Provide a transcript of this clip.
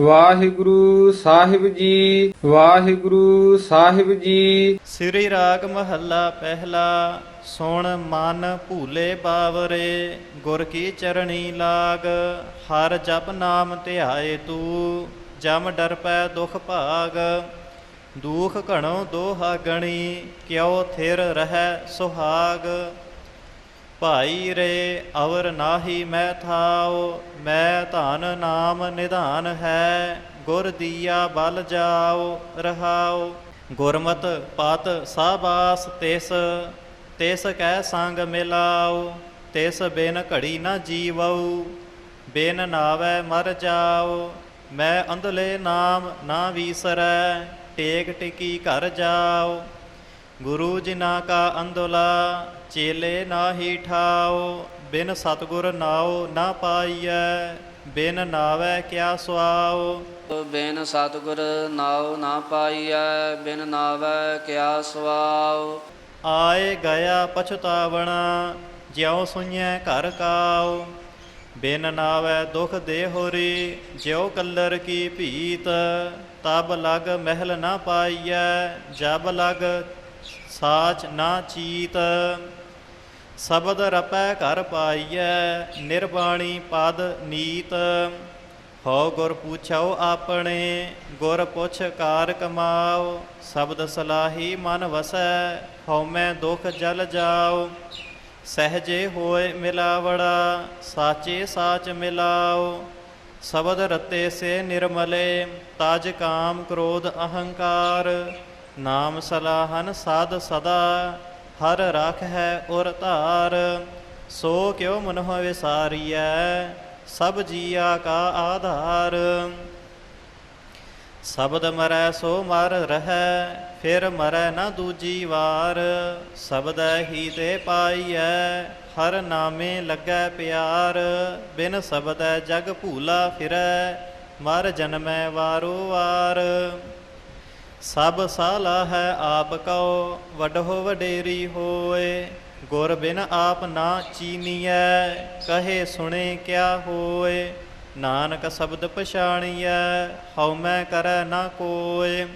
ਵਾਹਿਗੁਰੂ ਸਾਹਿਬ ਜੀ, ਵਾਹਿਗੁਰੂ ਸਾਹਿਬ ਜੀ। ਸ੍ਰੀ ਰਾਗ ਮਹੱਲਾ ਪਹਿਲਾ, ਸੁਣ ਮਨ ਭੂਲੇ ਬਾਵਰੇ, ਗੁਰ ਕੀ ਚਰਣੀ ਲਾਗ, ਹਰ ਜਪ ਨਾਮ ਧਿਆਏ ਤੂੰ, ਜਮ ਡਰ ਪੈ ਦੁਖ ਭਾਗ, ਦੁਖ ਘਣੋ ਦੋਹਾ ਗਣੀ, ਕਿਉ ਥਿਰ ਰਹਿ ਸੁਹਾਗ। ਭਾਈ ਰੇ ਅਵਰ ਨਾਹੀ ਮੈਂ ਥਾਉ, ਮੈਂ ਧਨ ਨਾਮ ਨਿਧਾਨ ਹੈ, ਗੁਰ ਦੀਆ ਬਲ ਜਾਉ, ਰਹਾਉ। ਗੁਰਮਤ ਪਤ ਸਾਬਾਸ ਤਿਸ ਤਿਸ ਕੈ ਸੰਗ ਮਿਲਾਉ, ਤਿਸ ਬਿਨ ਘੜੀ ਨਾ ਜੀਵਉ। ਬਿਨ ਨਾਵੈ ਮਰ ਜਾਉ, ਮੈਂ ਅੰਧਲੇ ਨਾਮ ਨਾ ਵੀਸਰੈ, ਟੇਕ ਟਿਕੀ ਘਰ ਜਾਉ। ਗੁਰੂ ਜਿਨਾ ਕਾ ਅੰਦੋਲਾ ਚੇਲੇ ਨਾਹੀ ਠਾਓ ਬਿਨ ਸਤਗੁਰ ਨਾਉ ਨਾ ਪਾਈਐ ਬਿਨ ਨਾਵੈ ਕਿਆ ਸੁਆਓ ਬਿਨ ਸਤਿਗੁਰ ਨਾਉ ਨਾ ਪਾਈਐ ਬਿਨ ਨਾਵੈ ਕਿਆ ਸਵਾਉ ਆਏ ਗਿਆ ਪਛਤਾਵਣਾ ਜਿਉ ਸੁਣਿਐ ਘਰ ਕਾਉ। ਬਿਨ ਨਾਵੈ ਦੁਖ ਦੇ ਹੋਰੀ ਜਿਉ ਕੱਲਰ ਕੀ ਭੀਤ। ਤਬ ਲਗ ਮਹਿਲ ਨਾ ਪਾਈਐ ਜਬ ਲਗ ਸਾਚ ਨਾ ਚੀਤ, ਸ਼ਬਦ ਰਪੈ ਘਰ ਪਾਈਐ, ਨਿਰਬਾਣੀ ਪਦ ਨੀਤ। ਹੋ ਗੁਰ ਪੁੱਛਾਓ ਆਪਣੇ, ਗੁਰ ਪੁੱਛ ਕਾਰ ਕਮਾਓ ਸ਼ਬਦ ਸਲਾਹੀ ਮਨ ਵਸੈ, ਹਉ ਮੈਂ ਦੁਖ ਜਲ ਜਾਓ ਸਹਜੇ ਹੋਏ ਮਿਲਾਵੜਾ, ਸਾਚੇ ਸਾਚ ਮਿਲਾਓ ਸ਼ਬਦ ਰਤੇ ਸੇ ਨਿਰਮਲੇ, ਤਾਜ ਕਾਮ ਕ੍ਰੋਧ ਅਹੰਕਾਰ। ਨਾਮ ਸਲਾਹਨ ਸਾਧ ਸਦਾ, ਹਰ ਰਖ ਹੈ ਔਰ ਧਾਰ, ਸੋ ਕਿਉ ਮਨੁ ਵਿਸਾਰੀਐ, ਸਭ ਜੀਆ ਕਾ ਆਧਾਰ। ਸ਼ਬਦ ਮਰੈ ਸੋ ਮਰ ਰਹੈ, ਫਿਰ ਮਰੈ ਨਾ ਦੂਜੀ ਵਾਰ। ਸ਼ਬਦੈ ਹੀ ਤੇ ਪਾਈਐ, ਹਰ ਨਾਮੇ ਲੱਗੈ ਪਿਆਰ। ਬਿਨ ਸ਼ਬਦੈ ਜਗ ਭੂਲਾ ਫਿਰੈ, ਮਰ ਜਨਮੈ ਵਾਰੋ ਵਾਰ। ਸਭ ਸਾਲਾ ਹੈ ਆਪ ਕਉ ਵੱਡੋ ਵਡੇਰੀ ਹੋਏ, ਗੁਰ ਬਿਨ ਆਪ ਨਾ ਚੀਨੀਐ, ਕਹੇ ਸੁਣੇ ਕਿਆ ਹੋਏ, ਨਾਨਕ ਸ਼ਬਦ ਪਛਾਣੀਐ, ਹਉ ਮੈਂ ਕਰੈ ਨਾ ਕੋਏ।